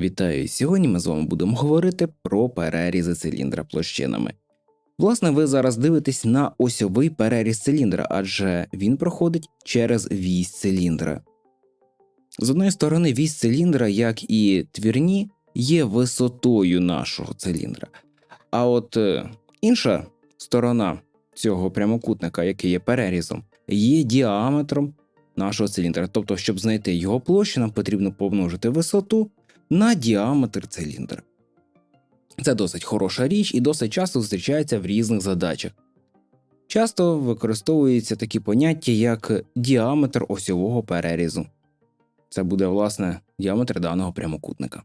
Вітаю! Сьогодні ми з вами будемо говорити про перерізи циліндра площинами. Власне, ви зараз дивитесь на осьовий переріз циліндра, адже він проходить через вісь циліндра. З одної сторони, вісь циліндра, як і твірні, є висотою нашого циліндра. А от е, інша сторона цього прямокутника, який є перерізом, є діаметром нашого циліндра. Тобто, щоб знайти його площу, нам потрібно помножити висоту на діаметр циліндра. Це досить хороша річ і досить часто зустрічається в різних задачах. Часто використовуються такі поняття, як діаметр осьового перерізу. Це буде, власне, діаметр даного прямокутника.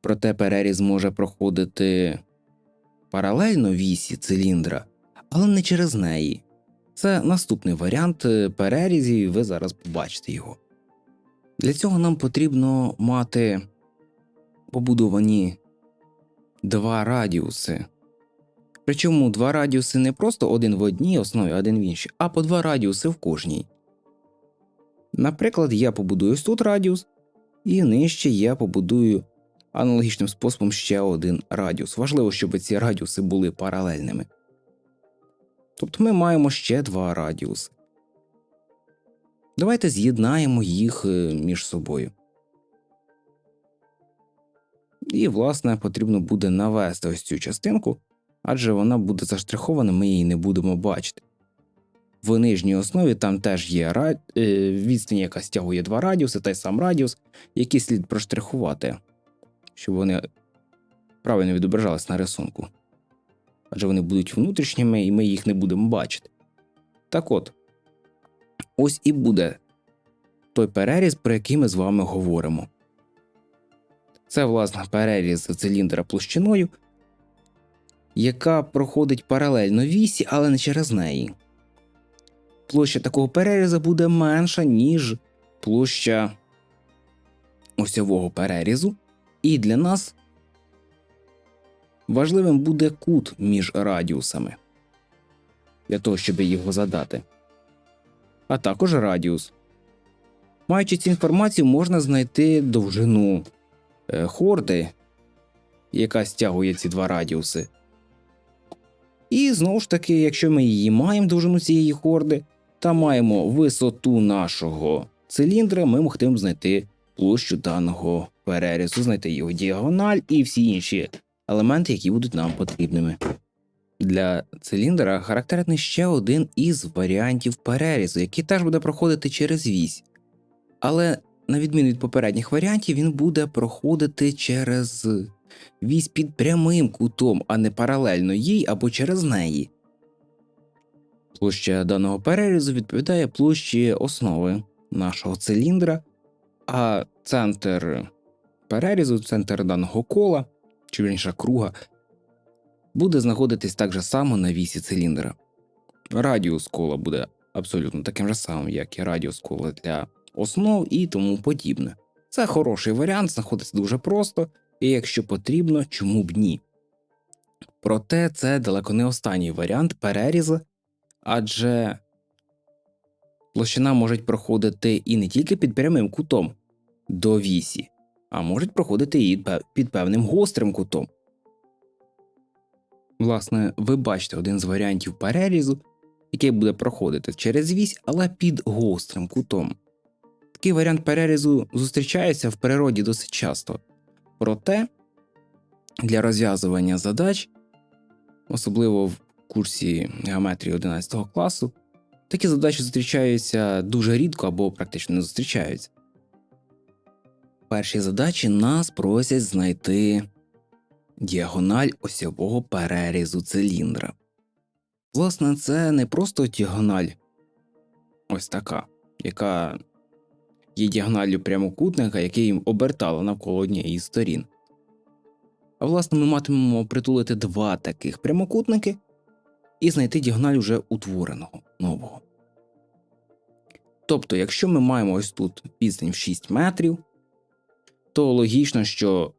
Проте переріз може проходити паралельно вісі циліндра, але не через неї. Це наступний варіант перерізів, і ви зараз побачите його. Для цього нам потрібно мати побудовані два радіуси. Причому два радіуси не просто один в одній основі, один в іншій, а по два радіуси в кожній. Наприклад, я побудую ось тут радіус, і нижче я побудую аналогічним способом ще один радіус. Важливо, щоб ці радіуси були паралельними. Тобто ми маємо ще два радіуси. Давайте з'єднаємо їх е, між собою. І, власне, потрібно буде навести ось цю частинку, адже вона буде заштрихована, ми її не будемо бачити. В нижній основі там теж є ра... е, відстань, яка стягує два радіуси, той сам радіус, який слід проштрихувати, щоб вони правильно відображались на рисунку. Адже вони будуть внутрішніми і ми їх не будемо бачити. Так от, ось і буде той переріз, про який ми з вами говоримо. Це, власне, переріз циліндра площиною, яка проходить паралельно вісі, але не через неї. Площа такого перерізу буде менша, ніж площа осьового перерізу, і для нас важливим буде кут між радіусами для того, щоб його задати, а також радіус. Маючи цю інформацію, можна знайти довжину хорди, яка стягує ці два радіуси. І знову ж таки, якщо ми її маємо довжину цієї хорди, та маємо висоту нашого циліндра, ми могтимо знайти площу даного перерізу, знайти його діагональ і всі інші елементи, які будуть нам потрібними. Для циліндра характерний ще один із варіантів перерізу, який теж буде проходити через вісь. Але на відміну від попередніх варіантів, він буде проходити через вісь під прямим кутом, а не паралельно їй або через неї. Площа даного перерізу відповідає площі основи нашого циліндра, а центр перерізу, центр даного кола, чи вірніше круга, буде знаходитись так же само на вісі циліндра. Радіус кола буде абсолютно таким же самим, як і радіус кола для основ і тому подібне. Це хороший варіант, знаходиться дуже просто, і якщо потрібно, чому б ні. Проте це далеко не останній варіант перерізу, адже площина може проходити і не тільки під прямим кутом до вісі, а можуть проходити і під певним гострим кутом. Власне, ви бачите один з варіантів перерізу, який буде проходити через вісь, але під гострим кутом. Такий варіант перерізу зустрічається в природі досить часто. Проте для розв'язування задач, особливо в курсі геометрії 11 класу, такі задачі зустрічаються дуже рідко або практично не зустрічаються. Перші задачі нас просять знайти діагональ осьового перерізу циліндра. Власне, це не просто діагональ ось така, яка є діагоналлю прямокутника, який обертало навколо однієї із сторін. А власне, ми матимемо притулити два таких прямокутники і знайти діагональ уже утвореного нового. Тобто, якщо ми маємо ось тут відстань в 6 метрів, то логічно, що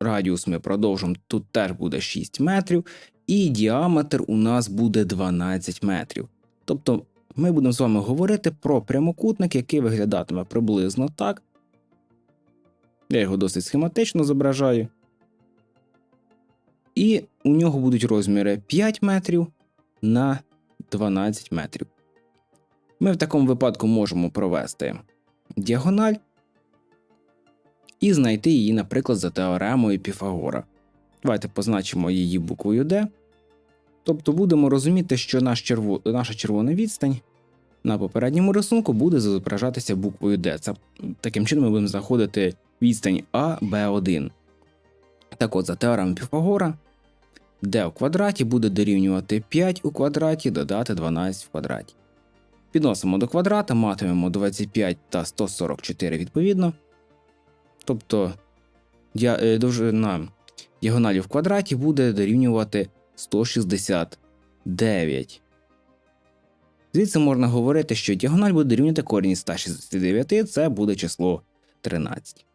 радіус ми продовжимо тут теж буде 6 метрів, і діаметр у нас буде 12 метрів. Тобто ми будемо з вами говорити про прямокутник, який виглядатиме приблизно так. Я його досить схематично зображаю. І у нього будуть розміри 5 метрів на 12 метрів. Ми в такому випадку можемо провести діагональ і знайти її, наприклад, за теоремою Піфагора. Давайте позначимо її буквою D. Тобто будемо розуміти, що наш черво... наша червона відстань на попередньому рисунку буде зображатися буквою D. Це таким чином ми будемо знаходити відстань А, Б1. Так от, за теоремою Піфагора, d у квадраті буде дорівнювати 5 у квадраті додати 12 в квадраті. Підносимо до квадрата, матимемо 25 та 144 відповідно. Тобто дія- е, довжина діагоналі в квадраті буде дорівнювати 169. Звідси можна говорити, що діагональ буде дорівнювати корінь 169, це буде число 13.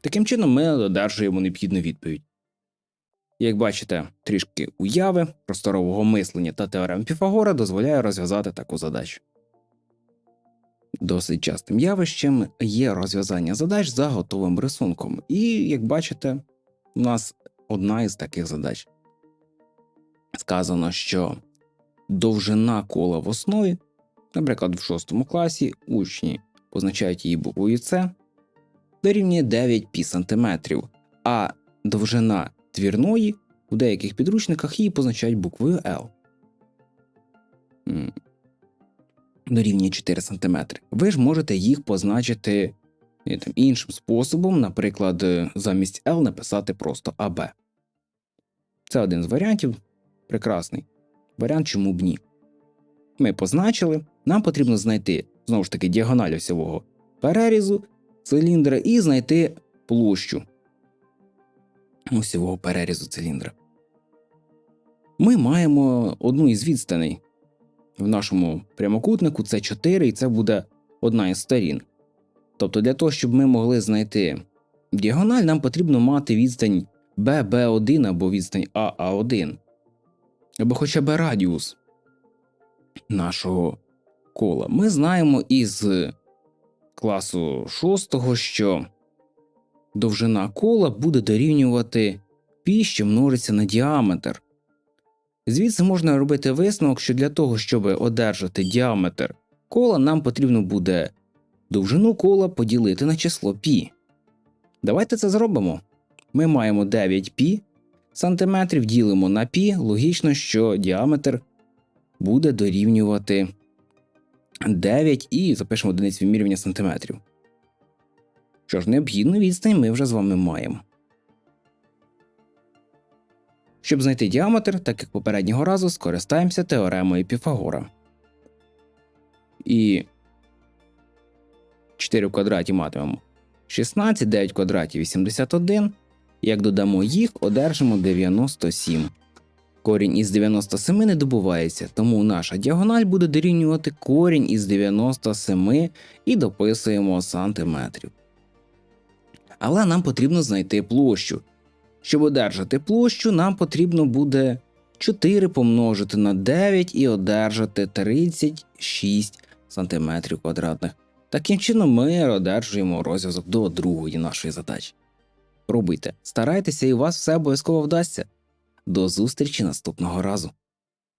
Таким чином, ми одержуємо необхідну відповідь. Як бачите, трішки уяви, просторового мислення та теорем Піфагора дозволяє розв'язати таку задачу. Досить частим явищем є розв'язання задач за готовим рисунком, і, як бачите, у нас одна із таких задач. Сказано, що довжина кола в основі, наприклад, в 6 класі учні позначають її буквою С, дорівнює 9 пі сантиметрів, а довжина твірної у деяких підручниках її позначають буквою L. Дорівнює 4 см. Ви ж можете їх позначити е, там, іншим способом, наприклад, е, замість L написати просто AB. Це один з варіантів. Прекрасний варіант, чому б ні. Ми позначили, нам потрібно знайти знову ж таки діагональ осьового перерізу циліндра і знайти площу осьового перерізу циліндра. Ми маємо одну із відстаней в нашому прямокутнику це 4, і це буде одна із сторін. Тобто, для того, щоб ми могли знайти діагональ, нам потрібно мати відстань BB1 або відстань AA1, або хоча б радіус нашого кола. Ми знаємо із класу 6, що довжина кола буде дорівнювати пі, що множиться на діаметр. Звідси можна робити висновок, що для того, щоб одержати діаметр кола, нам потрібно буде довжину кола поділити на число пі. Давайте це зробимо. Ми маємо 9 пі сантиметрів, ділимо на пі, логічно, що діаметр буде дорівнювати 9 і запишемо одиниць вимірювання сантиметрів. Що ж, необхідну відстань ми вже з вами маємо. Щоб знайти діаметр, так як попереднього разу, скористаємося теоремою Піфагора. І 4 в квадраті матимемо 16, 9 в квадраті 81. Як додамо їх, одержимо 97. Корінь із 97 не добувається, тому наша діагональ буде дорівнювати корінь із 97 і дописуємо сантиметрів. Але нам потрібно знайти площу. Щоб одержати площу, нам потрібно буде 4 помножити на 9 і одержати 36 см квадратних. Таким чином, ми одержуємо розв'язок до другої нашої задачі. Пробуйте, старайтеся і у вас все обов'язково вдасться. До зустрічі наступного разу.